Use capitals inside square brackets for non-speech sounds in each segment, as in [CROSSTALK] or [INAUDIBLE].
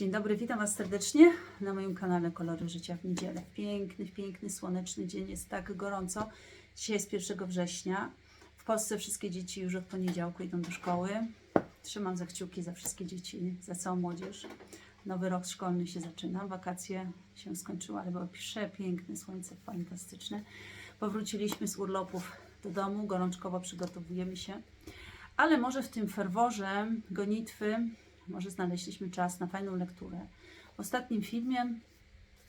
Dzień dobry, witam Was serdecznie na moim kanale Kolory Życia w niedzielę. Piękny, piękny, słoneczny dzień, jest tak gorąco. Dzisiaj jest 1 września. W Polsce wszystkie dzieci już od poniedziałku idą do szkoły. Trzymam za kciuki za wszystkie dzieci, za całą młodzież. Nowy rok szkolny się zaczyna, wakacje się skończyły, ale było przepiękne, słońce fantastyczne. Powróciliśmy z urlopów do domu, gorączkowo przygotowujemy się. Ale może w tym ferworze gonitwy, może znaleźliśmy czas na fajną lekturę. W ostatnim filmie,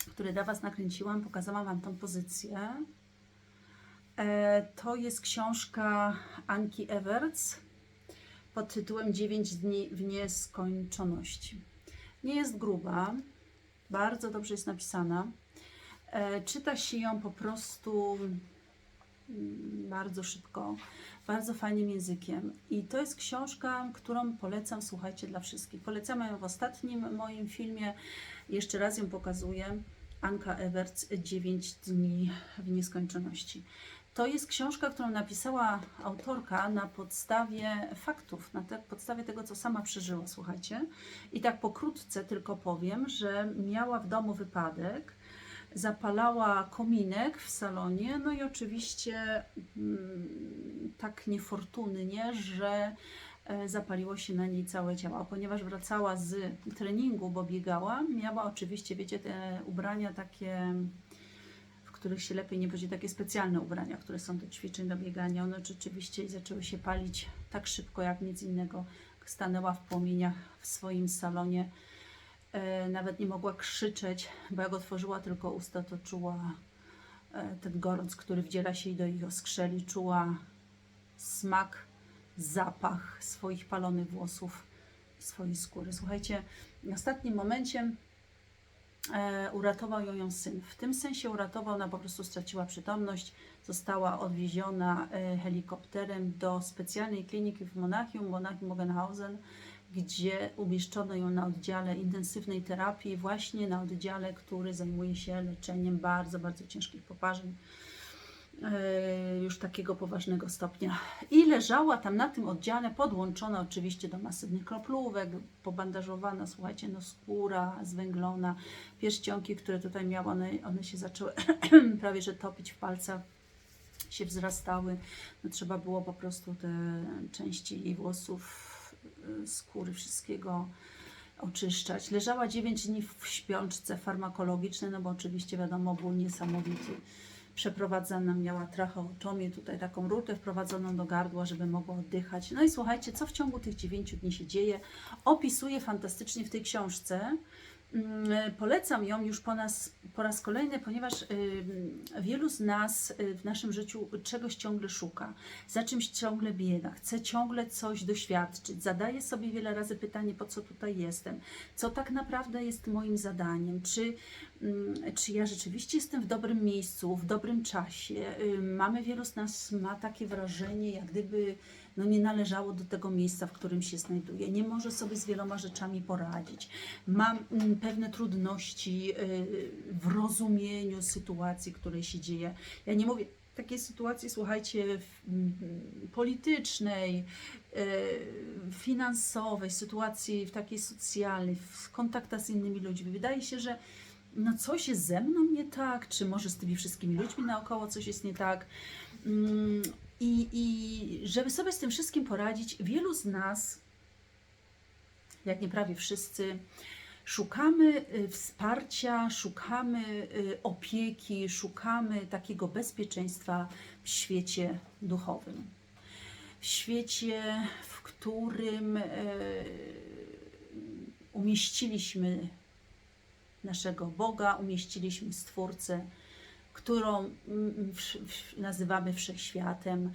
który dla Was nakręciłam, pokazałam Wam tą pozycję. E, To jest książka Anki Everts pod tytułem 9 dni w nieskończoności. Nie jest gruba, bardzo dobrze jest napisana. E, Czyta się ją po prostu bardzo szybko, bardzo fajnym językiem. I to jest książka, którą polecam, słuchajcie, dla wszystkich. Polecam ją w ostatnim moim filmie, jeszcze raz ją pokazuję. Anka Ewerts, 9 dni w nieskończoności. To jest książka, którą napisała autorka na podstawie faktów, na te, podstawie tego, co sama przeżyła, słuchajcie. I tak pokrótce tylko powiem, że miała w domu wypadek, zapalała kominek w salonie, no i oczywiście mm, tak niefortunnie, że e, zapaliło się na niej całe ciało. Ponieważ wracała z treningu, bo biegała, miała oczywiście, wiecie, te ubrania takie, w których się lepiej nie będzie, takie specjalne ubrania, które są do ćwiczeń, do biegania. One rzeczywiście zaczęły się palić tak szybko, jak nic innego. Stanęła w płomieniach w swoim salonie. E, nawet nie mogła krzyczeć, bo jak otworzyła tylko usta, to czuła e, ten gorąc, który wdziela się jej do ich oskrzeli, czuła smak, zapach swoich palonych włosów, swojej skóry. Słuchajcie, w ostatnim momencie e, uratował ją, ją syn. W tym sensie uratował, ona po prostu straciła przytomność, została odwieziona helikopterem do specjalnej kliniki w Monachium, Monachium Mogenhausen, gdzie umieszczono ją na oddziale intensywnej terapii, właśnie na oddziale, który zajmuje się leczeniem bardzo, bardzo ciężkich poparzeń, e, już takiego poważnego stopnia. I leżała tam na tym oddziale, podłączona oczywiście do masywnych kroplówek, pobandażowana, słuchajcie, no skóra zwęglona, pierścionki, które tutaj miała, one, one się zaczęły [CLEARS THROAT] prawie że topić w palcach się wzrastały. No, trzeba było po prostu te części jej włosów, skóry, wszystkiego oczyszczać. Leżała 9 dni w śpiączce farmakologicznej, no bo oczywiście wiadomo, ból niesamowity. Przeprowadzana miała tracheotomię, tutaj taką rurkę wprowadzoną do gardła, żeby mogła oddychać. No i słuchajcie, co w ciągu tych 9 dni się dzieje, opisuje fantastycznie w tej książce. Mm, Polecam ją już po, nas, po raz kolejny, ponieważ y, wielu z nas y, w naszym życiu czegoś ciągle szuka, za czymś ciągle biega, chce ciągle coś doświadczyć, zadaje sobie wiele razy pytanie, po co tutaj jestem, co tak naprawdę jest moim zadaniem, czy, mm, czy ja rzeczywiście jestem w dobrym miejscu, w dobrym czasie. Y, Mamy, wielu z nas ma takie wrażenie, jak gdyby no nie należało do tego miejsca, w którym się znajduje, nie może sobie z wieloma rzeczami poradzić, ma mm, pewne trudności y, w rozumieniu sytuacji, której się dzieje. Ja nie mówię takiej sytuacji, słuchajcie, mm, politycznej, y, finansowej, sytuacji w takiej socjalnej, w kontaktach z innymi ludźmi. Wydaje się, że no coś jest ze mną nie tak, czy może z tymi wszystkimi ludźmi naokoło coś jest nie tak. I, I żeby sobie z tym wszystkim poradzić, wielu z nas, jak nie prawie wszyscy, szukamy y, wsparcia, szukamy y, opieki, szukamy takiego bezpieczeństwa w świecie duchowym. W świecie, w którym y, umieściliśmy naszego Boga, umieściliśmy Stwórcę, którą nazywamy wszechświatem.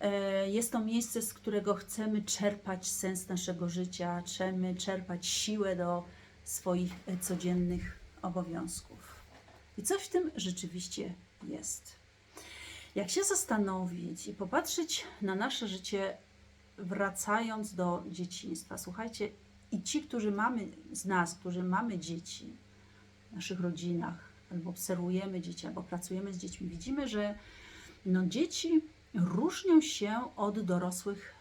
E, Jest to miejsce, z którego chcemy czerpać sens naszego życia, chcemy czerpać siłę do swoich e, codziennych obowiązków. I coś w tym rzeczywiście jest. Jak się zastanowić i popatrzeć na nasze życie, wracając do dzieciństwa, słuchajcie, i ci, którzy mamy z nas, którzy mamy dzieci w naszych rodzinach, albo obserwujemy dzieci, albo pracujemy z dziećmi, widzimy, że no, dzieci różnią się od dorosłych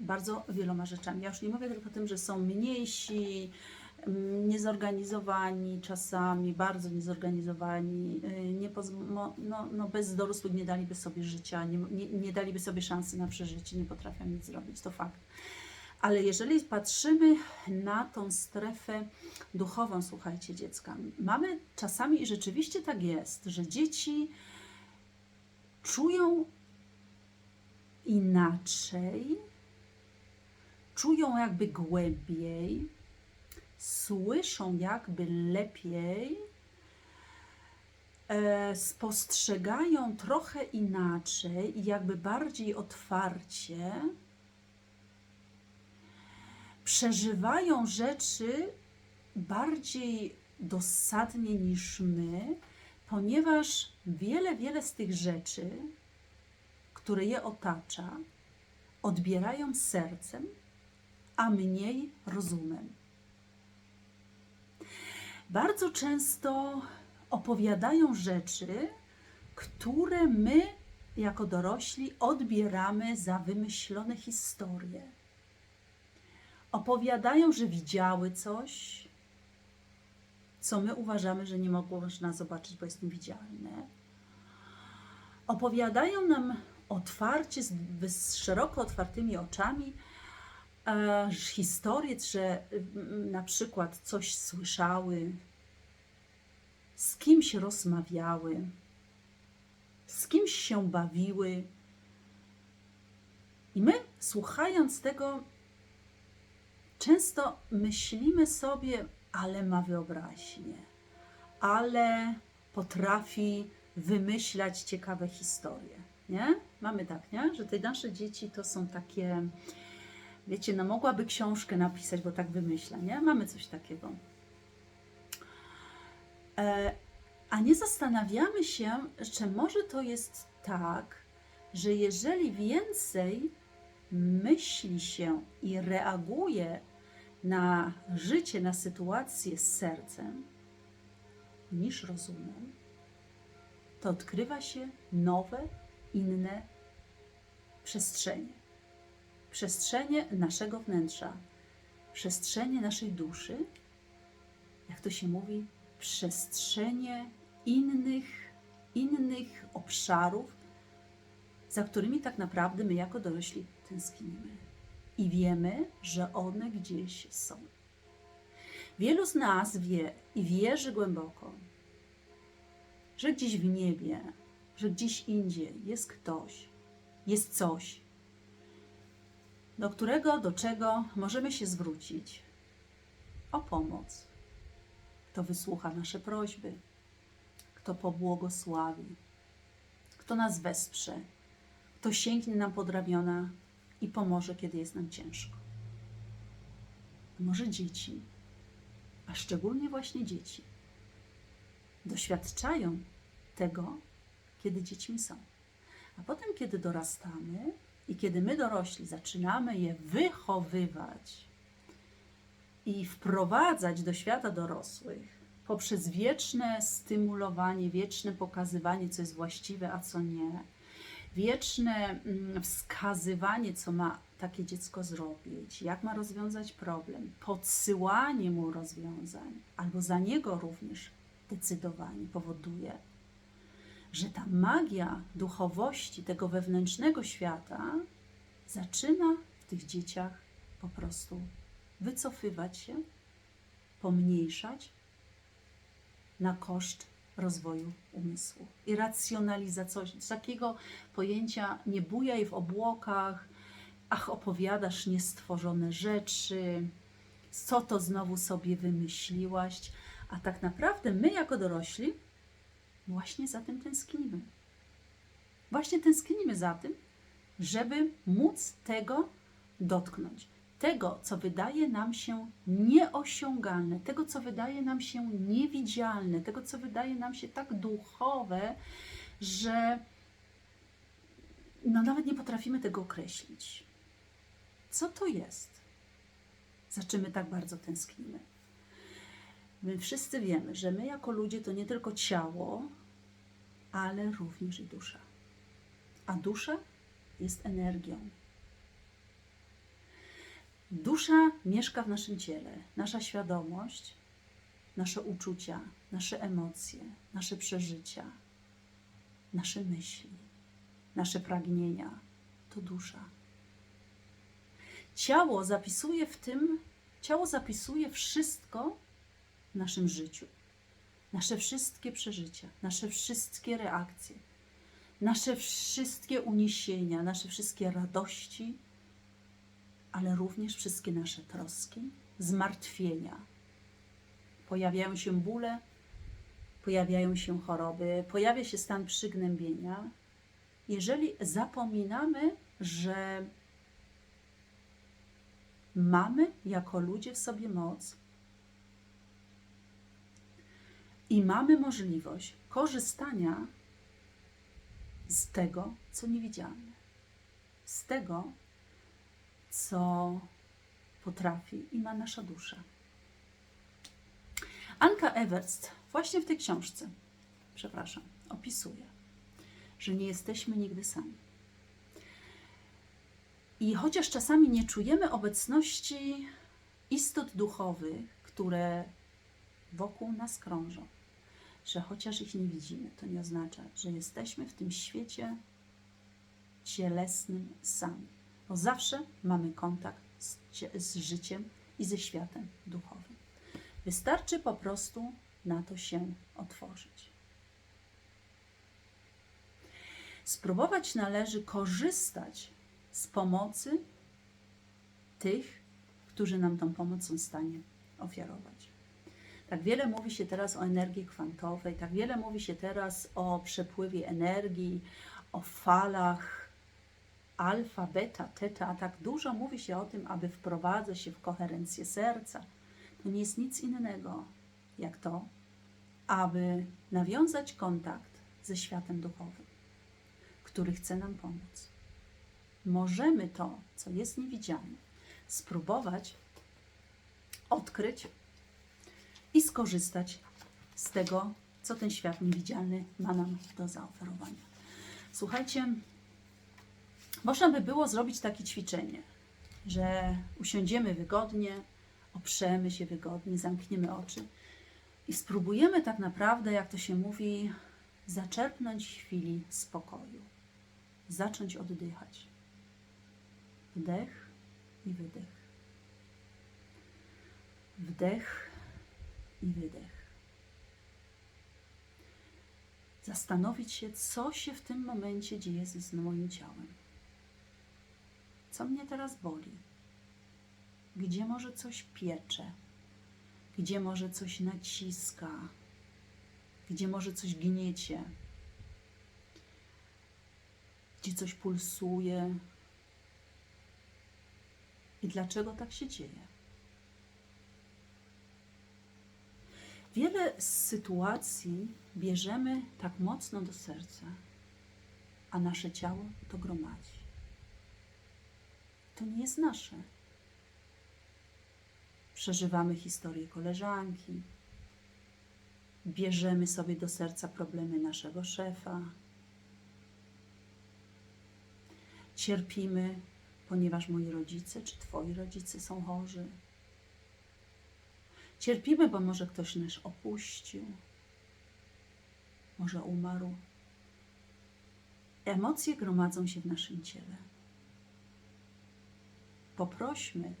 bardzo wieloma rzeczami. Ja już nie mówię tylko o tym, że są mniejsi, mm, niezorganizowani czasami, bardzo niezorganizowani, y, nie no, no bez dorosłych nie daliby sobie życia, nie, nie, nie daliby sobie szansy na przeżycie, nie potrafią nic zrobić, to fakt. Ale jeżeli patrzymy na tą strefę duchową, słuchajcie, dziecka, mamy czasami i rzeczywiście tak jest, że dzieci czują inaczej, czują jakby głębiej, słyszą jakby lepiej, e, spostrzegają trochę inaczej i jakby bardziej otwarcie, przeżywają rzeczy bardziej dosadnie niż my, ponieważ wiele, wiele z tych rzeczy, które je otacza, odbierają sercem, a mniej rozumem. Bardzo często opowiadają rzeczy, które my, jako dorośli, odbieramy za wymyślone historie. Opowiadają, że widziały coś, co my uważamy, że nie mogło można zobaczyć, bo jest niewidzialne. Opowiadają nam otwarcie, z, szeroko otwartymi oczami, e, historię, że na przykład coś słyszały, z kimś rozmawiały, z kimś się bawiły. I my, słuchając tego, często myślimy sobie, ale ma wyobraźnię, ale potrafi wymyślać ciekawe historie. Nie? Mamy tak, nie? Że te nasze dzieci to są takie, wiecie, no mogłaby książkę napisać, bo tak wymyśla, nie? Mamy coś takiego. E, a nie zastanawiamy się, czy może to jest tak, że jeżeli więcej myśli się i reaguje na życie, na sytuację z sercem niż rozumem, to odkrywa się nowe, inne przestrzenie. Przestrzenie naszego wnętrza, przestrzenie naszej duszy, jak to się mówi, przestrzenie innych, innych obszarów, za którymi tak naprawdę my jako dorośli tęsknimy. I wiemy, że one gdzieś są. Wielu z nas wie i wierzy głęboko, że gdzieś w niebie, że gdzieś indziej jest ktoś, jest coś, do którego, do czego możemy się zwrócić. O pomoc. Kto wysłucha nasze prośby, kto pobłogosławi, kto nas wesprze, kto sięgnie nam pod ramiona i pomoże, kiedy jest nam ciężko. Może dzieci, a szczególnie właśnie dzieci, doświadczają tego, kiedy dziećmi są. A potem, kiedy dorastamy i kiedy my dorośli zaczynamy je wychowywać i wprowadzać do świata dorosłych poprzez wieczne stymulowanie, wieczne pokazywanie, co jest właściwe, a co nie, wieczne mm, wskazywanie, co ma takie dziecko zrobić, jak ma rozwiązać problem, podsyłanie mu rozwiązań, albo za niego również decydowanie powoduje, że ta magia duchowości tego wewnętrznego świata zaczyna w tych dzieciach po prostu wycofywać się, pomniejszać na koszt rozwoju umysłu. I racjonalizacja, takiego pojęcia nie bujaj w obłokach, ach, opowiadasz niestworzone rzeczy, co to znowu sobie wymyśliłaś, a tak naprawdę my jako dorośli właśnie za tym tęsknimy. Właśnie tęsknimy za tym, żeby móc tego dotknąć. Tego, co wydaje nam się nieosiągalne, tego, co wydaje nam się niewidzialne, tego, co wydaje nam się tak duchowe, że no nawet nie potrafimy tego określić. Co to jest? Za czym my tak bardzo tęsknimy? My wszyscy wiemy, że my jako ludzie to nie tylko ciało, ale również i dusza. A dusza jest energią. Dusza mieszka w naszym ciele, nasza świadomość, nasze uczucia, nasze emocje, nasze przeżycia, nasze myśli, nasze pragnienia to dusza. Ciało zapisuje w tym, ciało zapisuje wszystko w naszym życiu. Nasze wszystkie przeżycia, nasze wszystkie reakcje, nasze wszystkie uniesienia, nasze wszystkie radości, ale również wszystkie nasze troski, zmartwienia. Pojawiają się bóle, pojawiają się choroby, pojawia się stan przygnębienia. Jeżeli zapominamy, że mamy jako ludzie w sobie moc i mamy możliwość korzystania z tego, co niewidzialne, z tego, co potrafi i ma nasza dusza. Anka Everst właśnie w tej książce, przepraszam, opisuje, że nie jesteśmy nigdy sami. I chociaż czasami nie czujemy obecności istot duchowych, które wokół nas krążą, że chociaż ich nie widzimy, to nie oznacza, że jesteśmy w tym świecie cielesnym sami. Bo zawsze mamy kontakt z, z życiem i ze światem duchowym. Wystarczy po prostu na to się otworzyć. Spróbować należy korzystać z pomocy tych, którzy nam tą pomoc są w stanie ofiarować. Tak wiele mówi się teraz o energii kwantowej, tak wiele mówi się teraz o przepływie energii, o falach alfa, beta, teta. Tak dużo mówi się o tym, aby wprowadzać się w koherencję serca. To nie jest nic innego jak to, aby nawiązać kontakt ze światem duchowym, który chce nam pomóc. Możemy to, co jest niewidzialne, spróbować odkryć i skorzystać z tego, co ten świat niewidzialny ma nam do zaoferowania. Słuchajcie, można by było zrobić takie ćwiczenie, że usiądziemy wygodnie, oprzemy się wygodnie, zamkniemy oczy i spróbujemy tak naprawdę, jak to się mówi, zaczerpnąć chwili spokoju, zacząć oddychać. Wdech i wydech. Wdech i wydech. Zastanowić się, co się w tym momencie dzieje z moim ciałem. Co mnie teraz boli? Gdzie może coś piecze? Gdzie może coś naciska? Gdzie może coś gniecie? Gdzie coś pulsuje? I dlaczego tak się dzieje? Wiele sytuacji bierzemy tak mocno do serca, a nasze ciało to gromadzi. To nie jest nasze. Przeżywamy historię koleżanki, bierzemy sobie do serca problemy naszego szefa, cierpimy, ponieważ moi rodzice czy twoi rodzice są chorzy. Cierpimy, bo może ktoś nas opuścił, może umarł. Emocje gromadzą się w naszym ciele. Poprośmy,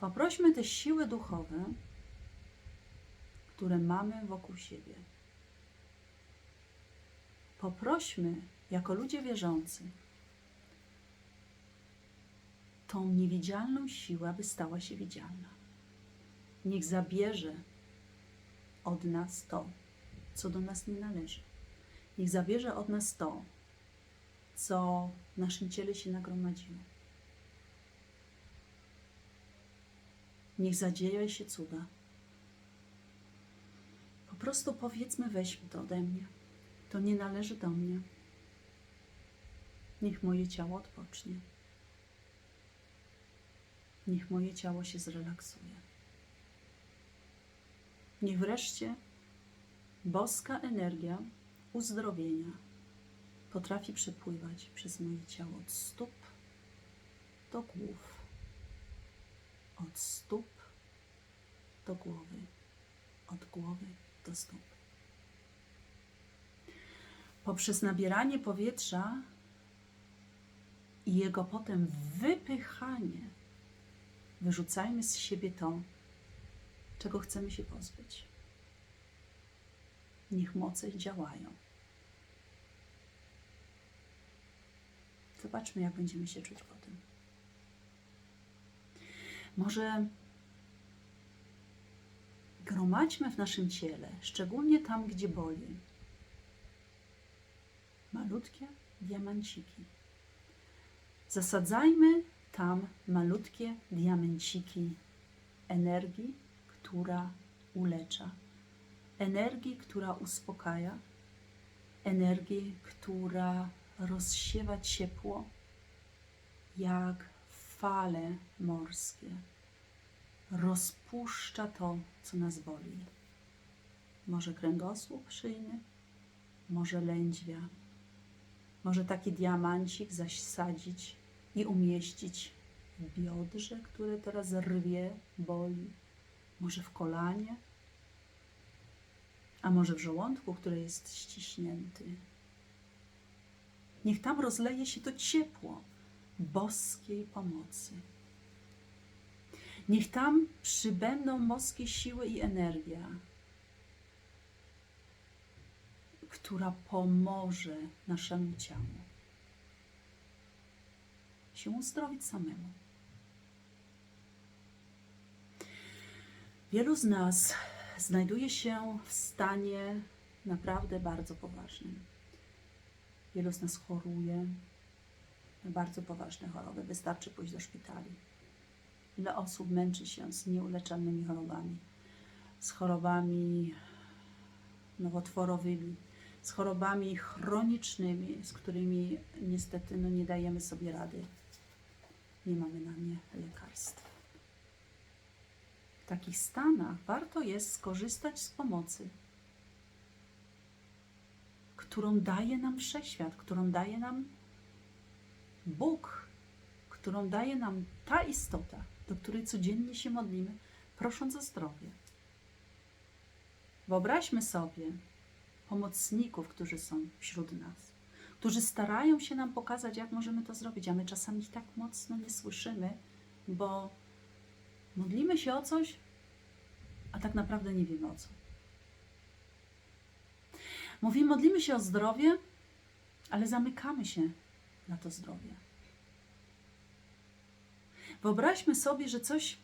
poprośmy te siły duchowe, które mamy wokół siebie. Poprośmy, jako ludzie wierzący, tą niewidzialną siłę, aby stała się widzialna. Niech zabierze od nas to, co do nas nie należy. Niech zabierze od nas to, co w naszym ciele się nagromadziło. Niech zadzieje się cuda. Po prostu powiedzmy, weźmy to ode mnie. To nie należy do mnie. Niech moje ciało odpocznie. Niech moje ciało się zrelaksuje. Niech wreszcie boska energia uzdrowienia potrafi przepływać przez moje ciało od stóp do głów, od stóp do głowy, od głowy do stóp. Poprzez nabieranie powietrza i jego potem wypychanie, wyrzucajmy z siebie to, czego chcemy się pozbyć. Niech moce działają. Zobaczmy, jak będziemy się czuć po tym. Może gromadźmy w naszym ciele, szczególnie tam, gdzie boli, malutkie diamenciki. Zasadzajmy tam malutkie diamenciki energii, która ulecza, energii, która uspokaja, energii, która rozsiewa ciepło, jak fale morskie. Rozpuszcza to, co nas boli. Może kręgosłup szyjny, może lędźwia, może taki diamencik zasadzić i umieścić w biodrze, które teraz rwie, boli, może w kolanie, a może w żołądku, który jest ściśnięty. Niech tam rozleje się to ciepło boskiej pomocy. Niech tam przybędą boskie siły i energia, która pomoże naszemu ciału się uzdrowić samemu. Wielu z nas znajduje się w stanie naprawdę bardzo poważnym. Wielu z nas choruje bardzo poważne choroby. Wystarczy pójść do szpitali. Ile osób męczy się z nieuleczalnymi chorobami, z chorobami nowotworowymi, z chorobami chronicznymi, z którymi niestety no, nie dajemy sobie rady. Nie mamy na nie lekarstw. W takich stanach warto jest skorzystać z pomocy, którą daje nam wszechświat, którą daje nam Bóg, którą daje nam ta istota, do której codziennie się modlimy, prosząc o zdrowie. Wyobraźmy sobie pomocników, którzy są wśród nas, którzy starają się nam pokazać, jak możemy to zrobić, a my czasami ich tak mocno nie słyszymy, bo modlimy się o coś, a tak naprawdę nie wiemy o co. Mówimy, modlimy się o zdrowie, ale zamykamy się na to zdrowie. Wyobraźmy sobie, że coś,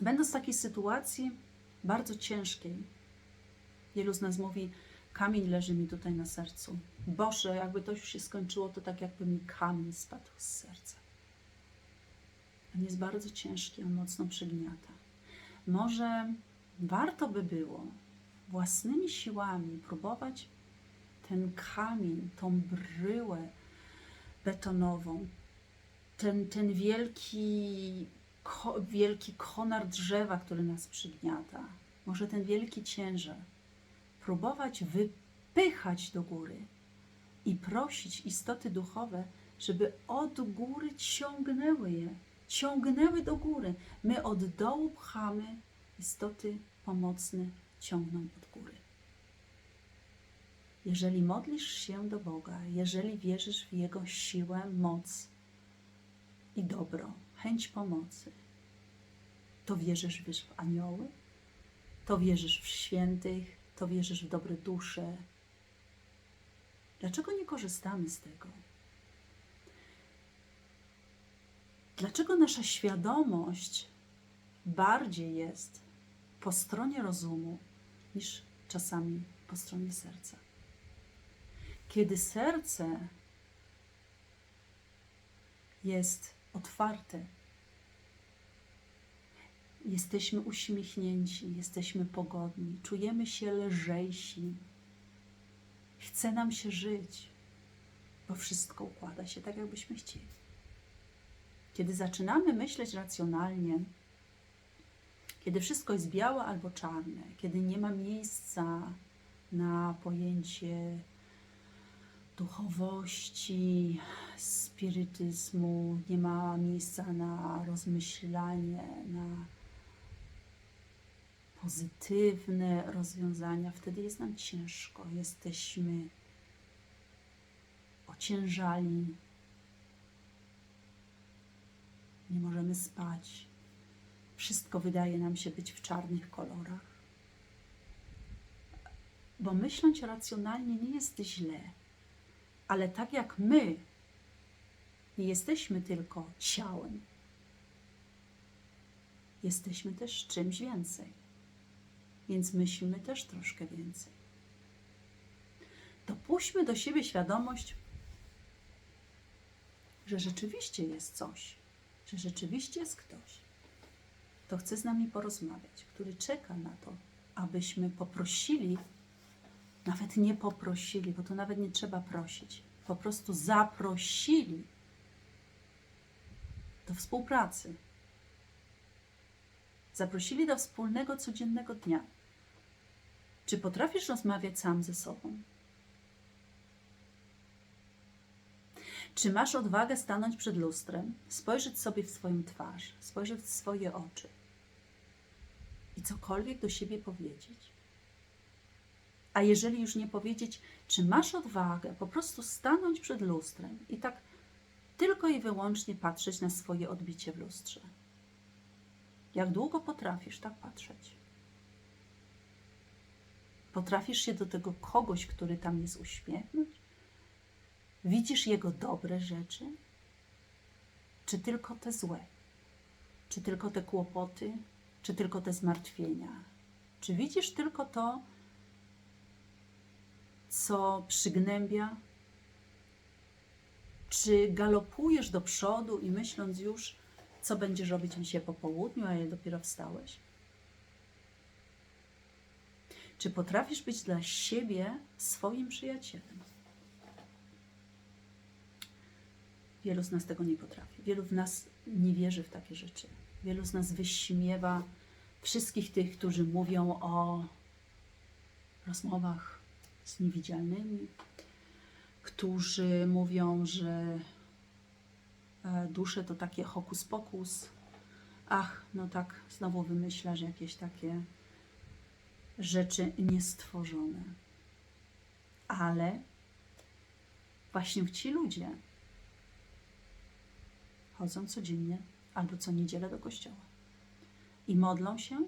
będąc w takiej sytuacji bardzo ciężkiej, wielu z nas mówi, kamień leży mi tutaj na sercu. Boże, jakby to już się skończyło, to tak jakby mi kamień spadł z serca. On jest bardzo ciężki, on mocno przygniata. Może warto by było własnymi siłami próbować ten kamień, tą bryłę betonową, ten, ten wielki, ko, wielki konar drzewa, który nas przygniata, może ten wielki ciężar, próbować wypychać do góry i prosić istoty duchowe, żeby od góry ciągnęły je, ciągnęły do góry. My od dołu pchamy, istoty pomocne ciągną. Jeżeli modlisz się do Boga, jeżeli wierzysz w Jego siłę, moc i dobro, chęć pomocy, to wierzysz wiesz, w anioły, to wierzysz w świętych, to wierzysz w dobre dusze. Dlaczego nie korzystamy z tego? Dlaczego nasza świadomość bardziej jest po stronie rozumu niż czasami po stronie serca? Kiedy serce jest otwarte, jesteśmy uśmiechnięci, jesteśmy pogodni, czujemy się lżejsi, chce nam się żyć, bo wszystko układa się tak, jakbyśmy chcieli. Kiedy zaczynamy myśleć racjonalnie, kiedy wszystko jest białe albo czarne, kiedy nie ma miejsca na pojęcie duchowości, spirytyzmu, nie ma miejsca na rozmyślanie, na pozytywne rozwiązania, wtedy jest nam ciężko. Jesteśmy ociężali, nie możemy spać. Wszystko wydaje nam się być w czarnych kolorach. Bo myśląc racjonalnie nie jest źle, ale tak jak my nie jesteśmy tylko ciałem, jesteśmy też czymś więcej. Więc myślmy też troszkę więcej. Dopuśćmy do siebie świadomość, że rzeczywiście jest coś, że rzeczywiście jest ktoś, kto chce z nami porozmawiać, który czeka na to, abyśmy poprosili, nawet nie poprosili, bo to nawet nie trzeba prosić, po prostu zaprosili do współpracy. Zaprosili do wspólnego, codziennego dnia. Czy potrafisz rozmawiać sam ze sobą? Czy masz odwagę stanąć przed lustrem, spojrzeć sobie w swoją twarz, spojrzeć w swoje oczy i cokolwiek do siebie powiedzieć? A jeżeli już nie powiedzieć, czy masz odwagę po prostu stanąć przed lustrem i tak tylko i wyłącznie patrzeć na swoje odbicie w lustrze? Jak długo potrafisz tak patrzeć? Potrafisz się do tego kogoś, który tam jest, uśmiechnąć? Widzisz jego dobre rzeczy? Czy tylko te złe? Czy tylko te kłopoty? Czy tylko te zmartwienia? Czy widzisz tylko to, co przygnębia? Czy galopujesz do przodu i myśląc już, co będziesz robić dzisiaj po południu, a ja dopiero wstałeś? Czy potrafisz być dla siebie swoim przyjacielem? Wielu z nas tego nie potrafi. Wielu z nas nie wierzy w takie rzeczy. Wielu z nas wyśmiewa wszystkich tych, którzy mówią o rozmowach z niewidzialnymi, którzy mówią, że e, dusze to takie hokus pokus. Ach, no tak, znowu wymyślasz jakieś takie rzeczy niestworzone. Ale właśnie ci ludzie chodzą codziennie albo co niedzielę do kościoła i modlą się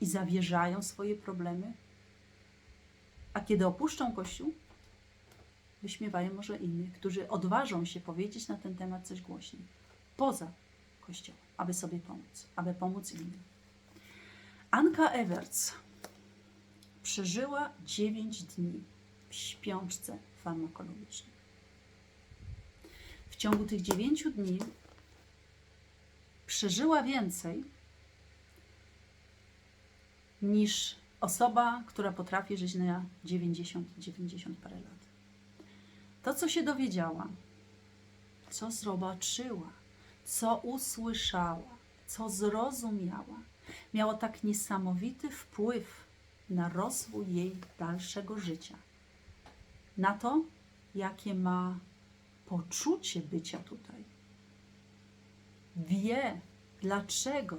i zawierzają swoje problemy, a kiedy opuszczą kościół, wyśmiewają może innych, którzy odważą się powiedzieć na ten temat coś głośniej, poza kościołem, aby sobie pomóc, aby pomóc innym. Anka Everts przeżyła 9 dni w śpiączce farmakologicznej. W ciągu tych 9 dni przeżyła więcej niż osoba, która potrafi żyć na 90-90 parę lat. To, co się dowiedziała, co zobaczyła, co usłyszała, co zrozumiała, miało tak niesamowity wpływ na rozwój jej dalszego życia. Na to, jakie ma poczucie bycia tutaj. Wie, dlaczego.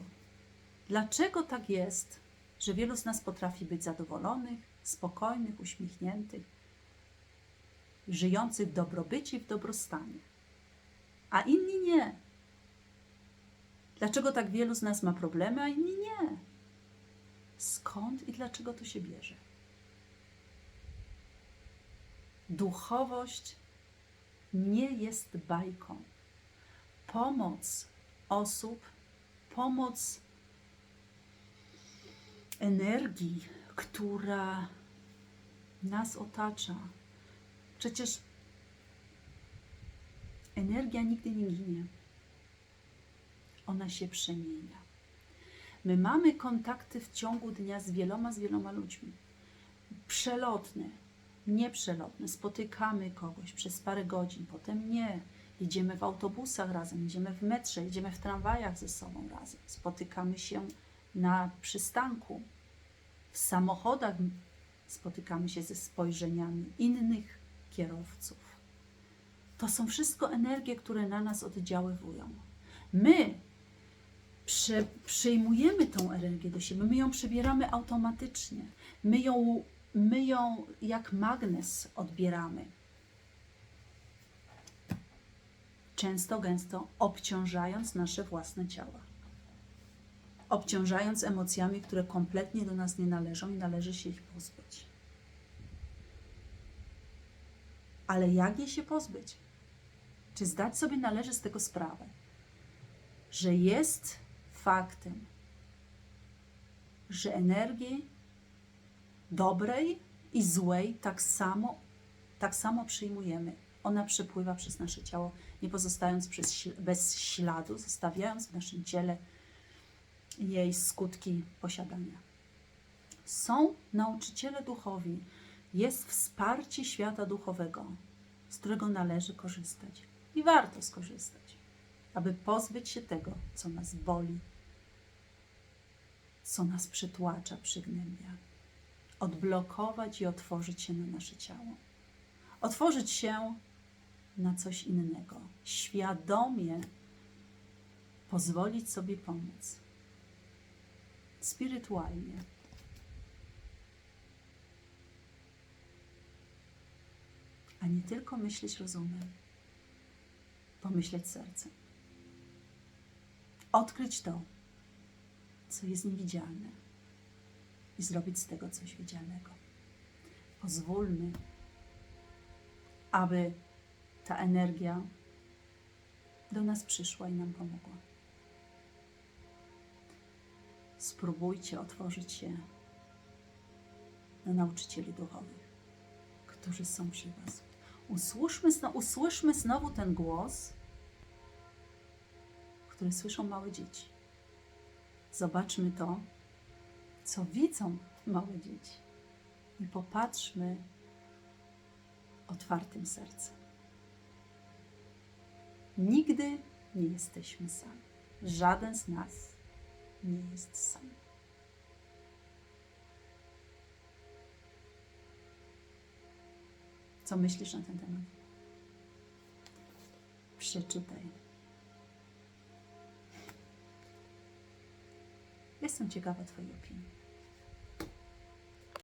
Dlaczego tak jest, że wielu z nas potrafi być zadowolonych, spokojnych, uśmiechniętych, żyjących w dobrobycie i w dobrostanie, a inni nie. Dlaczego tak wielu z nas ma problemy, a inni nie? Skąd i dlaczego to się bierze? Duchowość nie jest bajką. Pomoc osób, pomoc energii, która nas otacza. Przecież energia nigdy nie ginie. Ona się przemienia. My mamy kontakty w ciągu dnia z wieloma, z wieloma ludźmi. Przelotne, nieprzelotne. Spotykamy kogoś przez parę godzin, potem nie. Jedziemy w autobusach razem, jedziemy w metrze, jedziemy w tramwajach ze sobą razem. Spotykamy się na przystanku, w samochodach spotykamy się ze spojrzeniami innych kierowców. To są wszystko energie, które na nas oddziaływują. My przy, przyjmujemy tą energię do siebie, my ją przebieramy automatycznie. My ją, my ją jak magnes odbieramy. Często, gęsto obciążając nasze własne ciała. Obciążając emocjami, które kompletnie do nas nie należą i należy się ich pozbyć. Ale jak je się pozbyć? Czy zdać sobie należy z tego sprawę, że jest faktem, że energii dobrej i złej tak samo, tak samo przyjmujemy. Ona przepływa przez nasze ciało, nie pozostając przez, bez śladu, zostawiając w naszym ciele jej skutki posiadania. Są nauczyciele duchowi, jest wsparcie świata duchowego, z którego należy korzystać i warto skorzystać, aby pozbyć się tego, co nas boli, co nas przytłacza, przygnębia. Odblokować i otworzyć się na nasze ciało. Otworzyć się na coś innego. Świadomie pozwolić sobie pomóc. Spirytualnie. A nie tylko myśleć rozumem, pomyśleć sercem. Odkryć to, co jest niewidzialne i zrobić z tego coś widzialnego. Pozwólmy, aby ta energia do nas przyszła i nam pomogła. Spróbujcie otworzyć się na nauczycieli duchowych, którzy są przy Was. Usłyszmy, usłyszmy znowu ten głos, który słyszą małe dzieci. Zobaczmy to, co widzą małe dzieci. I popatrzmy otwartym sercem. Nigdy nie jesteśmy sami. Żaden z nas nie jest sam. Co myślisz na ten temat? Przeczytaj. Jestem ciekawa Twojej opinii.